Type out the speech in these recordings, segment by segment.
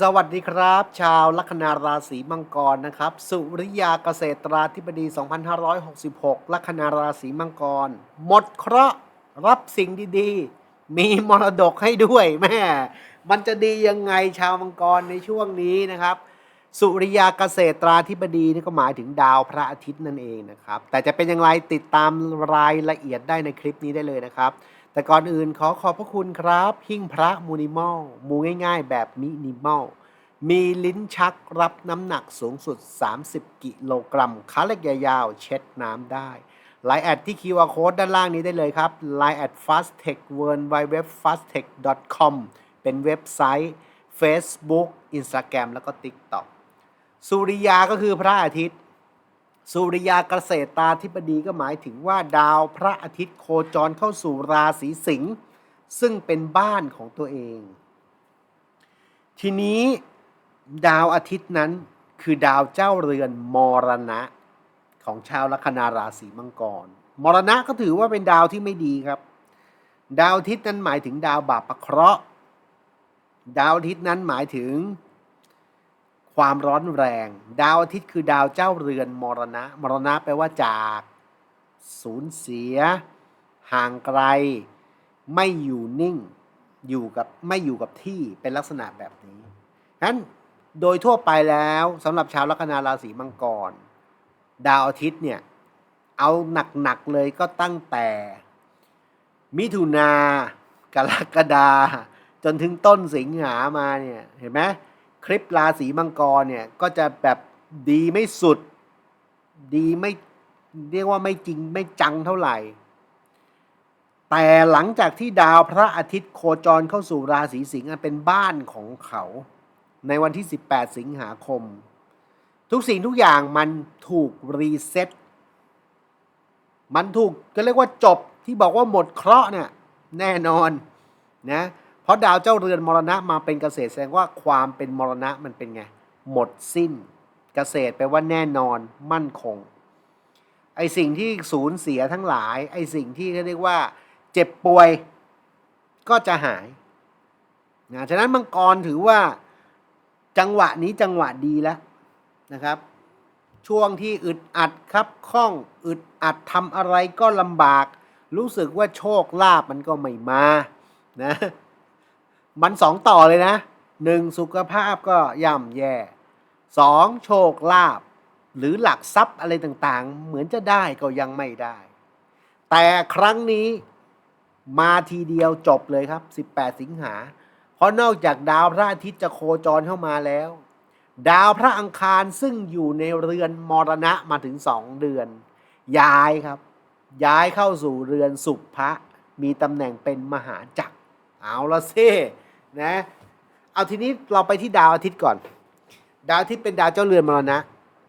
สวัสดีครับ ชาวลัคนาราศีมังกรนะครับ สุริยาเกษตราธิบดี 2566 ลัคนาราศีมังกร หมดเคราะห์รับสิ่งดีๆ มีมรดกให้ด้วยแม่มันจะดียังไงชาวมังกรในช่วงนี้นะครับ สุริยาเกษตราธิบดีนี่ก็หมายถึงดาวพระอาทิตย์นั่นเองนะครับ แต่จะเป็นอย่างไรติดตามรายละเอียดได้ในคลิปนี้ได้เลยนะครับ แต่ก่อนอื่นขอขอบพระคุณครับ หิ้งพระมูนิมอลมูง่ายๆ แบบมินิมอลมีลิ้นชักรับน้ำหนักสูงสุด 30 กิโลกรัมขาเล็กยาวๆเช็ดน้ำได้ไลน์แอดที่ QR Code ด้านล่างนี้ได้เลยครับ Line แอด fasttech w o r l d w i d e w fasttech com เป็นเว็บไซต์ Facebook Instagram แล้วก็ TikTok สุริยาก็คือพระอาทิตย์ สุริยาเกษตราธิบดีก็หมายถึงว่าดาวพระอาทิตย์โคจรเข้าสู่ราศีสิงห์ซึ่งเป็นบ้านของตัวเอง ทีนี้ดาวอาทิตย์นั้นคือดาวเจ้าเรือนมรณะของชาวลัคนาราศีมังกร มรณะก็ถือว่าเป็นดาวที่ไม่ดีครับ ดาวอาทิตย์นั้นหมายถึงดาวบาปประเคราะห์ ดาวอาทิตย์นั้นหมายถึง ความร้อนแรง ดาวอาทิตย์คือดาวเจ้าเรือนมรณะ มรณะแปลว่าจากสูญเสีย ห่างไกล ไม่อยู่นิ่ง อยู่กับไม่อยู่กับที่เป็นลักษณะแบบนี้นั้นโดยทั่วไปแล้วสำหรับชาวลัคนาราศีมังกร ดาวอาทิตย์เนี่ยเอาหนักๆเลยก็ตั้งแต่ มิถุนากรกฎาจนถึงต้นสิงหามาเนี่ยเห็นไหม คลิปราศีมังกรเนี่ยก็จะแบบดีไม่สุด ดีไม่เรียกว่าไม่จริงไม่จังเท่าไหร่ แต่หลังจากที่ดาวพระอาทิตย์โคจรเข้าสู่ราศีสิงห์เป็นบ้านของเขา ในวันที่ 18 สิงหาคม ทุกสิ่งทุกอย่างมันถูกรีเซ็ตมันถูกก็เรียกว่าจบที่บอกว่าหมดเคราะห์เนี่ยแน่นอนนะ เพราะดาวเจ้าเรือนมรณะมาเป็นเกษตรแสดงว่าความเป็นมรณะมันเป็นไง หมดสิ้น เกษตรแปลว่าแน่นอนมั่นคง ไอสิ่งที่สูญเสียทั้งหลาย ไอสิ่งที่เขาเรียกว่า เจ็บป่วยก็จะหายนะฉะนั้นมังกรถือว่าจังหวะนี้จังหวะดีแล้วนะครับ ช่วงที่อึดอัดครับข้องอึดอัดทำอะไรก็ลำบาก รู้สึกว่าโชคลาภมันก็ไม่มานะ มันสองต่อเลยนะหนึ่งสุขภาพก็ย่ำแย่สองโชคลาภหรือหลักทรัพย์อะไรต่างๆ เหมือนจะได้ก็ยังไม่ได้ แต่ครั้งนี้มาทีเดียวจบเลยครับ 18 สิงหา เพราะนอกจากดาวพระอาทิตย์จะโคจรเข้ามาแล้ว ดาวพระอังคารซึ่งอยู่ในเรือนมรณะมาถึงสองเดือน ย้ายครับ ย้ายเข้าสู่เรือนสุภะมีตำแหน่งเป็นมหาจักรเอาละซิ นะ เอาทีนี้เราไปที่ดาวอาทิตย์ก่อน ดาวอาทิตย์เป็นดาวเจ้าเรือนมรณะ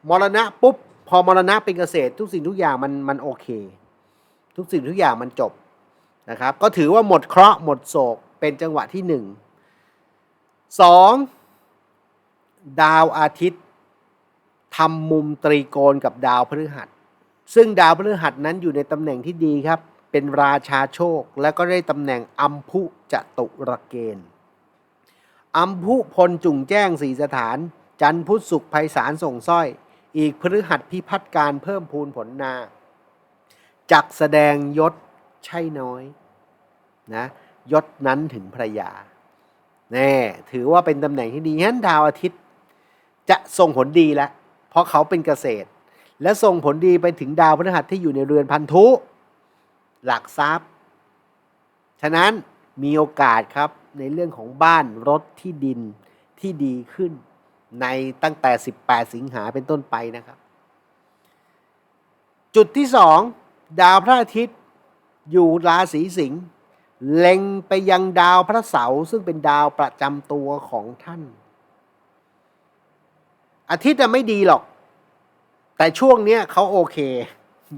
มรณะปุ๊บพอมรณะเป็นเกษตร ทุกสิ่งทุกอย่างมันมันโอเค ทุกสิ่งทุกอย่างมันจบนะครับ ก็ถือว่าหมดเคราะห์หมดโศกเป็นจังหวะที่หนึ่งสองดาวอาทิตย์ทำมุมตรีโกณกับดาวพฤหัส ซึ่งดาวพฤหัสนั้นอยู่ในตำแหน่งที่ดีครับ เป็นราชาโชค และก็ได้ตำแหน่งอัมพุจตุรเกณฑ์ อัมพุพลจุ่งแจ้งสีสถาน จันพุทธสุขภัยสารส่งสร้อย อีกพฤหัสพิพัฒการเพิ่มพูนผลนา จักแสดงยศใช่น้อยนะยศนั้นถึงภรรยาแน่ถือว่าเป็นตำแหน่งที่ดีฉะนั้นดาวอาทิตย์ จะส่งผลดีแล้วเพราะเขาเป็นเกษตร และส่งผลดีไปถึงดาวพฤหัสที่อยู่ในเรือนพันธุ หลักทรัพย์ ฉะนั้นมีโอกาสครับ ในเรื่องของบ้านรถที่ดินที่ดีขึ้น ในตั้งแต่ 18 สิงหาเป็นต้นไปนะครับ จุดที่สองดาวพระอาทิตย์ อยู่ราศีสิงห์เล็งไปยังดาวพระเสาร์ซึ่งเป็นดาวประจำตัวของท่าน อาทิตย์จะไม่ดีหรอก แต่ช่วงเนี้ยเขาโอเค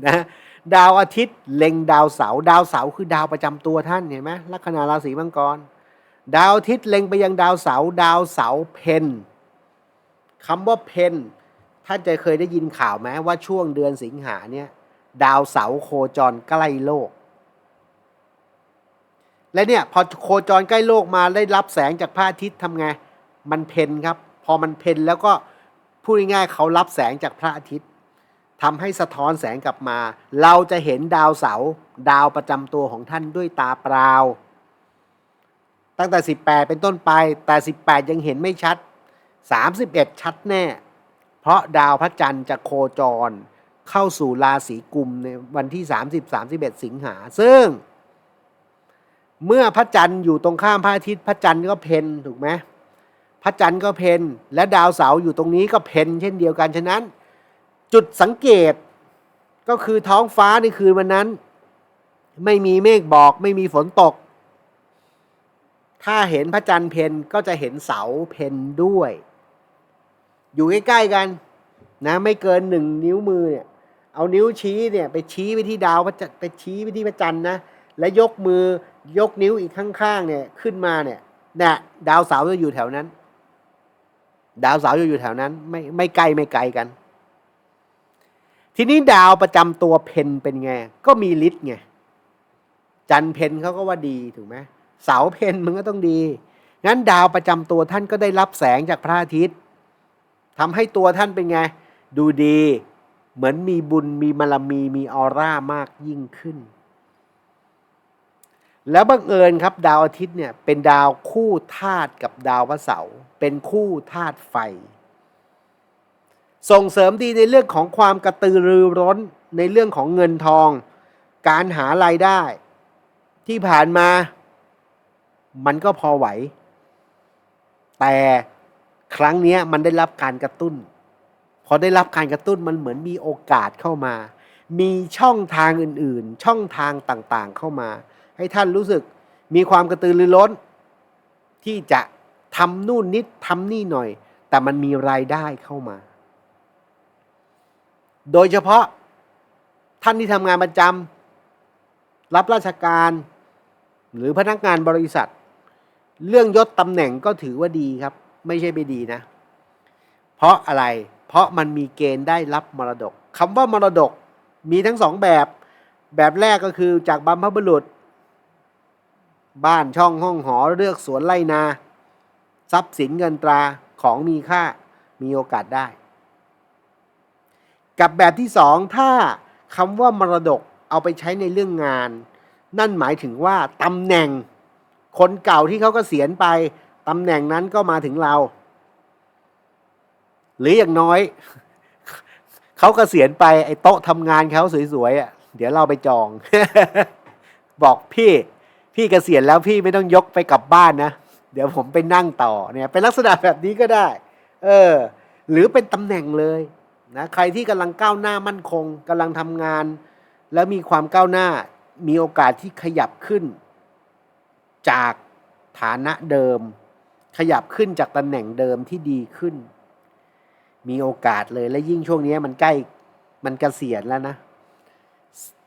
นะดาวอาทิตย์เล็งดาวเสาร์ดาวเสาร์คือดาวประจำตัวท่านเห็นไหมลัคนาราศีมังกร ดาวอาทิตย์เล็งไปยังดาวเสาร์ดาวเสาร์เพนคำว่าเพนท่านจะเคยได้ยินข่าวไหมว่าช่วงเดือนสิงหาเนี่ยดาวเสาร์โคจรใกล้โลก และเนี่ยพอโคจรใกล้โลกมาได้รับแสงจากพระอาทิตย์ทำไงมันเพนครับ พอมันเพนแล้วก็พูดง่ายๆเขารับแสงจากพระอาทิตย์ทำให้สะท้อนแสงกลับมา เราจะเห็นดาวเสาร์ดาวประจำตัวของท่านด้วยตาเปล่า ตั้งแต่ 18 เป็นต้นไป แต่ 18 ยังเห็นไม่ชัด 31 ชัดแน่ เพราะดาวพระจันทร์จะโคจรเข้าสู่ราศีกุมในวันที่ 30-31 สิงหา ซึ่ง เมื่อพระจันทร์อยู่ตรงข้ามพระอาทิตย์ พระจันทร์ก็เพนถูกไหมพระจันทร์ก็เพนและดาวเสาร์อยู่ตรงนี้ก็เพนเช่นเดียวกันฉะนั้น จุดสังเกตก็คือท้องฟ้าในคืนวันนั้น ไม่มีเมฆบอก ไม่มีฝนตก ถ้าเห็นพระจันทร์เพนก็จะเห็นเสาเพนด้วย อยู่ใกล้ๆกันนะไม่เกินหนึ่งนิ้วมือเนี่ยเอานิ้วชี้เนี่ยไปชี้ไปที่ดาวพระจันทร์ไปชี้ไปที่พระจันทร์นะและยกมือยกนิ้วอีกข้างๆเนี่ยขึ้นมาเนี่ยเนี่ยดาวเสาจะอยู่แถวนั้น ดาวเสาจะอยู่แถวนั้น ไม่ไม่ไกลไม่ไกลกัน ทีนี้ดาวประจำตัวเพนเป็นไง ก็มีฤทธิ์ไงจันทร์เพนเขาก็ว่าดีถูกไหม เสาเพนมันก็ต้องดี งั้นดาวประจำตัวท่านก็ได้รับแสงจากพระอาทิตย์ทำให้ตัวท่านเป็นไง ดูดี เหมือนมีบุญมีบารมีมีออร่ามากยิ่งขึ้น แล้วบังเอิญครับ ดาวอาทิตย์เนี่ยเป็นดาวคู่ธาตุกับดาวพระเสาร์เป็นคู่ธาตุไฟ ส่งเสริมดีในเรื่องของความกระตือรือร้นในเรื่องของเงินทอง การหารายได้ ที่ผ่านมา มันก็พอไหว แต่ครั้งนี้มันได้รับการกระตุ้น พอได้รับการกระตุ้นมันเหมือนมีโอกาสเข้ามา มีช่องทางอื่นๆ ช่องทางต่างๆเข้ามา ให้ท่านรู้สึกมีความกระตือรือร้น ที่จะทำนู่นนิดทำนี่หน่อย แต่มันมีรายได้เข้ามา โดยเฉพาะท่านที่ทำงานประจำรับราชการ หรือพนักงานบริษัท เรื่องยศตำแหน่งก็ถือว่าดีครับ ไม่ใช่ไม่ดีนะ เพราะอะไรเพราะมันมีเกณฑ์ได้รับมรดกคำว่ามรดกมีทั้งสองแบบ แบบแรกก็คือจากบัมพบุรุษ บ้านช่องห้องหอเลือกสวนไร่นา ทรัพย์สินเงินตราของมีค่ามีโอกาสได้ กับแบบที่สองถ้าคำว่ามรดกเอาไปใช้ในเรื่องงาน นั่นหมายถึงว่าตำแหน่ง คนเก่าที่เขาก็เสียณไปตำแหน่งนั้นก็มาถึงเรา หรืออย่างน้อย เขากเกษียณไปไอ้โต๊ะทำงานเขาสวยๆอะเดี๋ยวเราไปจอง บอกพี่พี่เกษียณแล้วพี่ไม่ต้องยกไปกลับบ้านนะเดี๋ยวผมไปนั่งต่อเนี่ยเป็นลักษณะแบบนี้ก็ได้ เออ หรือเป็นตำแหน่งเลยนะใครที่กำลังก้าวหน้ามั่นคงกำลังทำงาน แล้วมีความก้าวหน้ามีโอกาสที่ขยับขึ้น จากฐานะเดิม ขยับขึ้นจากตำแหน่งเดิมที่ดีขึ้น มีโอกาสเลยและยิ่งช่วงนี้มันใกล้มันเกษียณแล้วนะ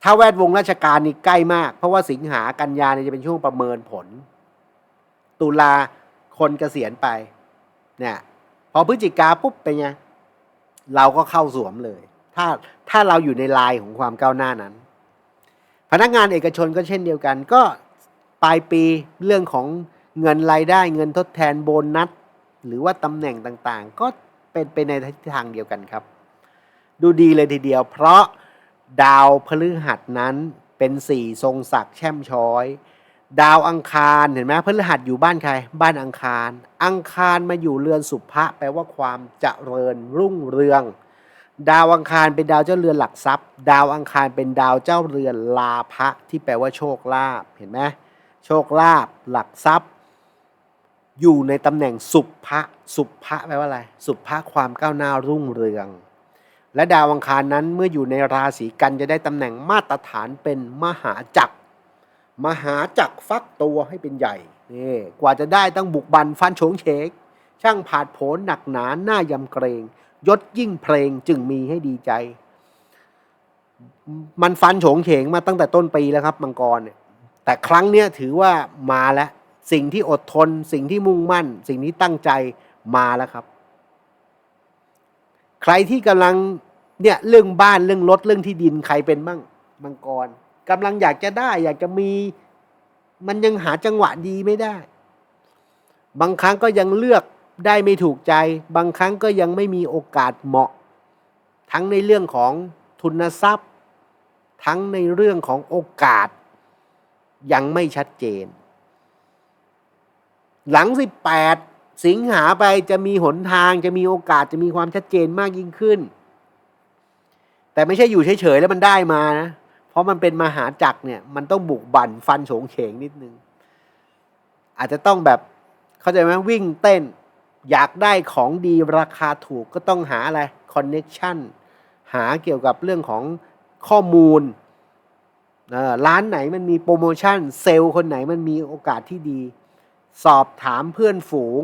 ถ้าแวดวงราชการนี่ใกล้มาก เพราะว่าสิงหากันยาเนี่ยจะเป็นช่วงประเมินผล ตุลาคนเกษียณไป เนี่ย พอพฤศจิกาปุ๊บเป็นไงเราก็เข้าสวมเลย ถ้าถ้าเราอยู่ในลายของความก้าวหน้านั้น พนักงานเอกชนก็เช่นเดียวกัน ก็ ปลายปีเรื่องของเงินรายได้เงินทดแทนโบนัส หรือว่าตำแหน่งต่างๆ ก็เป็นไปในทิศทางเดียวกันครับ ดูดีเลยทีเดียว เพราะดาวพฤหัสนั้นเป็นสี่ทรงศักดิ์แช่มช้อย ดาวอังคารเห็นไหมพฤหัสอยู่บ้านใคร บ้านอังคาร อังคารมาอยู่เรือนสุภะแปลว่าความเจริญรุ่งเรือง ดาวอังคารเป็นดาวเจ้าเรือนหลักทรัพย์ ดาวอังคารเป็นดาวเจ้าเรือนลาภะที่แปลว่าโชคลาภเห็นไหม โชคลาภหลักทรัพย์ อยู่ในตำแหน่งสุภะสุภะแปลว่าอะไร สุภะความก้าวหน้ารุ่งเรือง และดาวอังคารนั้นเมื่ออยู่ในราศีกันจะได้ตำแหน่งมาตรฐานเป็นมหาจักร มหาจักรฟักตัวให้เป็นใหญ่นี่กว่าจะได้ต้องบุกบันฟันโฉงเฉกช่างผาดโผนหนักหนาหน้ายำเกรง ยศยิ่งเพลงจึงมีให้ดีใจ มันฟันโฉงเฉงมาตั้งแต่ต้นปีแล้วครับมังกรเนี่ย แต่ครั้งเนี้ยถือว่ามาแล้ว สิ่งที่อดทน สิ่งที่มุ่งมั่น สิ่งที่ตั้งใจมาแล้วครับ ใครที่กำลังเนี่ยเรื่องบ้านเรื่องรถเรื่องที่ดินใครเป็นบ้างมังกรกำลังอยากจะได้ อยากจะมี มันยังหาจังหวะดีไม่ได้ บางครั้งก็ยังเลือกได้ไม่ถูกใจ บางครั้งก็ยังไม่มีโอกาสเหมาะ ทั้งในเรื่องของทุนทรัพย์ ทั้งในเรื่องของโอกาส ยังไม่ชัดเจน หลัง 18 สิงหาไปจะมีหนทางจะมีโอกาสจะมีความชัดเจนมากยิ่งขึ้น แต่ไม่ใช่อยู่เฉยๆแล้วมันได้มานะ เพราะมันเป็นมหาจักรเนี่ย มันต้องบุกบั่นฟันโฉงเฉงนิดนึง อาจจะต้องแบบเข้าใจไหมวิ่งเต้น อยากได้ของดีราคาถูกก็ต้องหาอะไรคอนเน็ชันหาเกี่ยวกับเรื่องของข้อมูล ร้านไหนมันมีโปรโมชั่น เซลล์คนไหนมันมีโอกาสที่ดี สอบถามเพื่อนฝูง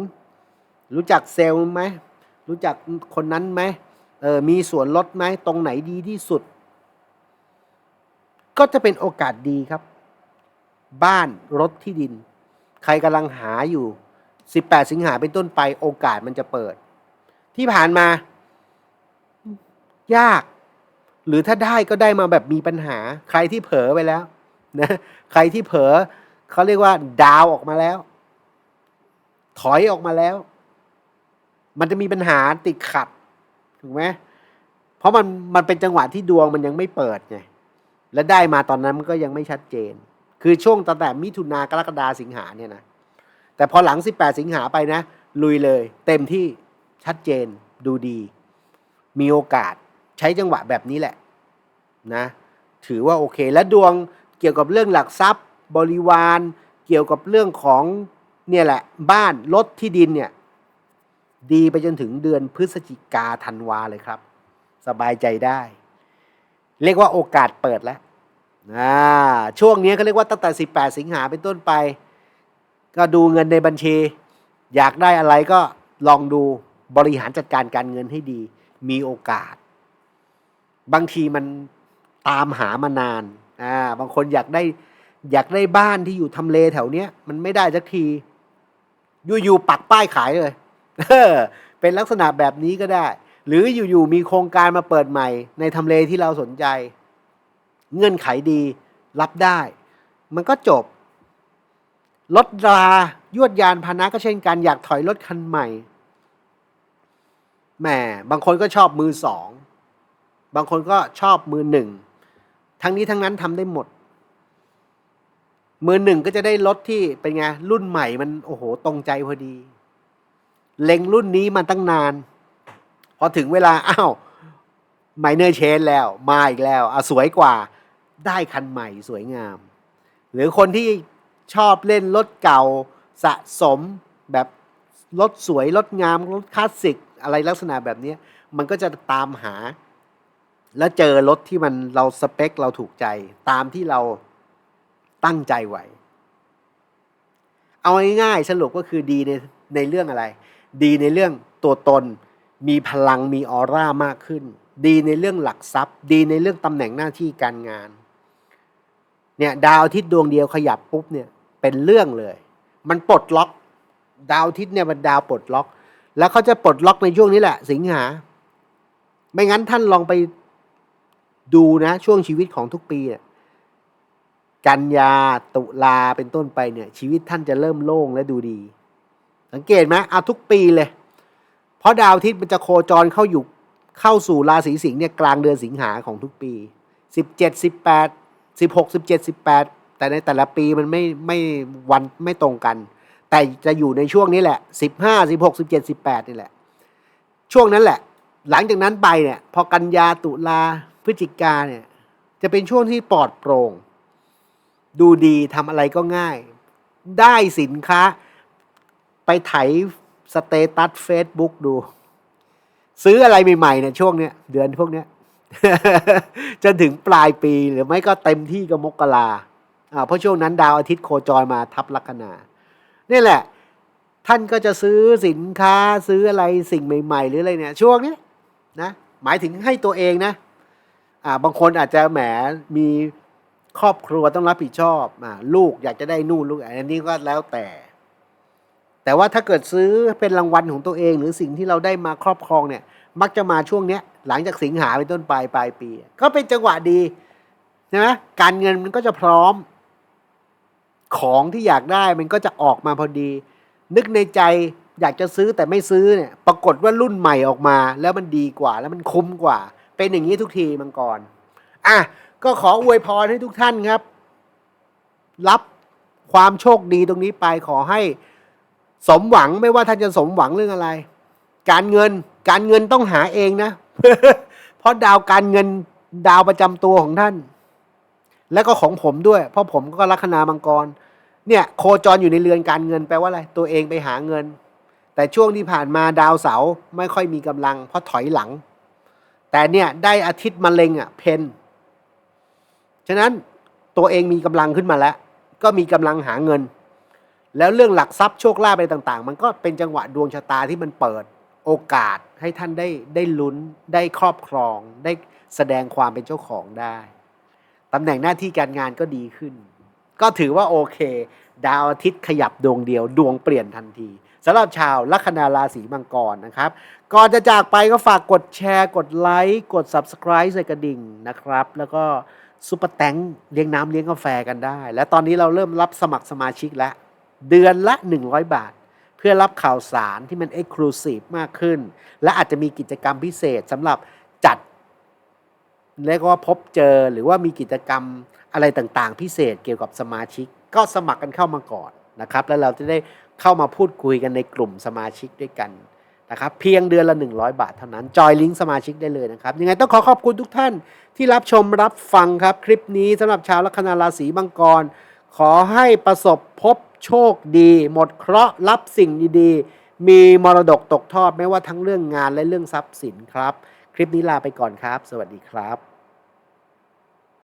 รู้จักเซลล์ไหมรู้จักคนนั้นไหมเออมีส่วนลดไหมตรงไหนดีที่สุด ก็จะเป็นโอกาสดีครับ บ้านรถที่ดิน ใครกำลังหาอยู่ 18 สิงหาเป็นต้นไปโอกาสมันจะเปิด ที่ผ่านมา ยาก หรือถ้าได้ก็ได้มาแบบมีปัญหา ใครที่เผลอไปแล้วนะใครที่เผลอเขาเรียกว่า ดาวออกมาแล้ว ถอยออกมาแล้ว มันจะมีปัญหาติดขัดถูกไหมเพราะมันมันเป็นจังหวะที่ดวงมันยังไม่เปิดไงและได้มาตอนนั้นมันก็ยังไม่ชัดเจน คือช่วงตั้งแต่มิถุนากรกฎาสิงหาเนี่ยนะแต่พอหลัง 18 สิงหาไปนะ ลุยเลย เต็มที่ชัดเจนดูดี มีโอกาส ใช้จังหวะแบบนี้แหละนะถือว่าโอเคและดวงเกี่ยวกับเรื่องหลักทรัพย์ บริวาร เกี่ยวกับเรื่องของเนี่ยแหละบ้านรถที่ดินเนี่ยดีไปจนถึงเดือนพฤศจิกาธันวาเลยครับ สบายใจได้ เรียกว่าโอกาสเปิดแล้วอ่าช่วงนี้เขาเรียกว่าตั้งแต่ 18 สิงหาเป็นต้นไป ก็ดูเงินในบัญชี อยากได้อะไรก็ลองดูบริหารจัดการการเงินให้ดี มีโอกาส บางทีมันตามหามานานอ่าบางคนอยากได้อยากได้บ้านที่อยู่ทำเลแถวเนี้ยมันไม่ได้สักทีอยู่ๆปักป้ายขายเลยเป็นลักษณะแบบนี้ก็ได้ หรืออยู่ๆมีโครงการมาเปิดใหม่ ในทำเลที่เราสนใจ เงื่อนไขดีรับได้ มันก็จบรถรายวดยานพานะก็เช่นกันอยากถอยรถคันใหม่แหมบางคนก็ชอบมือสอง บางคนก็ชอบมือหนึ่ง ทั้งนี้ทั้งนั้นทำได้หมด มือหนึ่งก็จะได้รถที่เป็นไงรุ่นใหม่มันโอ้โหตรงใจพอดี เล็งรุ่นนี้มาตั้งนาน พอถึงเวลาอ้าวไมเนอร์เชนแล้ว มาอีกแล้วอะสวยกว่าได้คันใหม่สวยงาม หรือคนที่ชอบเล่นรถเก่าสะสมแบบรถสวยรถงามรถคลาสสิกอะไรลักษณะแบบนี้มันก็จะตามหา แล้วเจอรถที่มันเราสเปคเราถูกใจ ตามที่เราตั้งใจไว้เอาง่ายๆสรุปก็คือดีในในเรื่องอะไร ดีในเรื่องตัวตน มีพลังมีออร่ามากขึ้น ดีในเรื่องหลักทรัพย์ ดีในเรื่องตำแหน่งหน้าที่การงานเนี่ยดาวอาทิตย์ดวงเดียวขยับปุ๊บเนี่ยเป็นเรื่องเลย มันปลดล็อก ดาวอาทิตย์เนี่ยมันดาวปลดล็อก แล้วเขาจะปลดล็อกในช่วงนี้แหละ สิงหา ไม่งั้นท่านลองไป ดูนะช่วงชีวิตของทุกปีเนี่ยกันยาตุลาเป็นต้นไปเนี่ย ชีวิตท่านจะเริ่มโล่งและดูดี สังเกตไหมเอาทุกปีเลย เพราะดาวอาทิตย์มันจะโคจรเข้าอยู่เข้าสู่ราศีสิงห์เนี่ยกลางเดือนสิงหาของทุกปีสิบเจ็ดสิบแปดสิบหกสิบเจ็ดสิบแปดแต่ในแต่ละปีมันไม่ไม่วันไม่ตรงกัน แต่จะอยู่ในช่วงนี้แหละสิบห้าสิบหกสิบเจ็ดสิบแปดนี่แหละ ช่วงนั้นแหละ หลังจากนั้นไปเนี่ย พอกันยาตุลา พฤศจิกาเนี่ยจะเป็นช่วงที่ปลอดโปร่ง ดูดีทำอะไรก็ง่าย ได้สินค้า ไปไถสเตตัสเฟซบุ๊กดู ซื้ออะไรใหม่ๆเนี่ยช่วงเนี้ยเดือนพวกเนี้ยจนถึงปลายปีหรือไม่ก็เต็มที่ก็มกราอ่าเพราะช่วงนั้นดาวอาทิตย์โคจรมาทับลัคนานี่แหละ ท่านก็จะซื้อสินค้าซื้ออะไรสิ่งใหม่ ๆ หรืออะไรเนี่ย ช่วงนี้นะหมายถึงให้ตัวเองนะ อ่าบางคนอาจจะแหมมีครอบครัวต้องรับผิดชอบอ่าลูกอยากจะได้นู่นลูกอันนี้ก็แล้วแต่ แต่ว่าถ้าเกิดซื้อเป็นรางวัลของตัวเอง หรือสิ่งที่เราได้มาครอบครองเนี่ย มักจะมาช่วงเนี้ย หลังจากสิงหาเป็นต้นปลายปลายปี ก็เป็นจังหวะดีใช่ไหมการเงินมันก็จะพร้อม ของที่อยากได้มันก็จะออกมาพอดี นึกในใจอยากจะซื้อแต่ไม่ซื้อเนี่ย ปรากฏว่ารุ่นใหม่ออกมา แล้วมันดีกว่าแล้วมันคุ้มกว่า เป็นอย่างนี้ทุกทีมังกร อะ ก็ขออวยพรให้ทุกท่านครับ รับความโชคดีตรงนี้ไปขอให้สมหวังไม่ว่าท่านจะสมหวังเรื่องอะไร การเงินการเงินต้องหาเองนะ เพราะดาวการเงินดาวประจำตัวของท่าน แล้วก็ของผมด้วย เพราะผมก็ลัคนามังกร เนี่ย โคจรอยู่ในเรือนการเงินแปลว่าอะไร ตัวเองไปหาเงิน แต่ช่วงที่ผ่านมาดาวเสาไม่ค่อยมีกำลัง เพราะถอยหลัง แต่เนี่ยได้อาทิตย์มะเร็งอะเพนฉะนั้นตัวเองมีกำลังขึ้นมาแล้ว ก็มีกำลังหาเงิน แล้วเรื่องหลักทรัพย์โชคลาภอะไรต่าง ๆ มันก็เป็นจังหวะดวงชะตาที่มันเปิดโอกาสให้ท่านได้ได้ลุ้นได้ครอบครอง ได้แสดงความเป็นเจ้าของได้ตำแหน่งหน้าที่การงานก็ดีขึ้น ก็ถือว่าโอเค ดาวอาทิตย์ขยับดวงเดียว ดวงเปลี่ยนทันที สำหรับชาวลัคนาราศีมังกรนะครับ ก่อนจะจากไปก็ฝากกดแชร์ กดไลค์ กด Subscribe ใส่กระดิ่งนะครับ แล้วก็ซุปเปอร์แตงเลี้ยงน้ำเลี้ยงกาแฟกันได้ และตอนนี้เราเริ่มรับสมัครสมาชิกแล้ว เดือนละ 100 บาท เพื่อรับข่าวสารที่มัน Exclusive มากขึ้น และอาจจะมีกิจกรรมพิเศษสำหรับจัดเรียกว่าพบเจอหรือว่ามีกิจกรรมอะไรต่างๆ พิเศษเกี่ยวกับสมาชิก ก็สมัครกันเข้ามาก่อนนะครับ แล้วเราจะได้ เข้ามาพูดคุยกันในกลุ่มสมาชิกด้วยกันนะครับเพียงเดือนละ 100 บาทเท่านั้น จอยลิงก์สมาชิกได้เลยนะครับ ยังไงต้องขอขอบคุณทุกท่านที่รับชมรับฟังครับ คลิปนี้สำหรับชาวลัคนาราศีมังกร ขอให้ประสบพบโชคดี หมดเคราะห์รับสิ่งดีๆ มีมรดกตกทอดไม่ว่าทั้งเรื่องงานและเรื่องทรัพย์สินครับ คลิปนี้ลาไปก่อนครับ สวัสดีครับ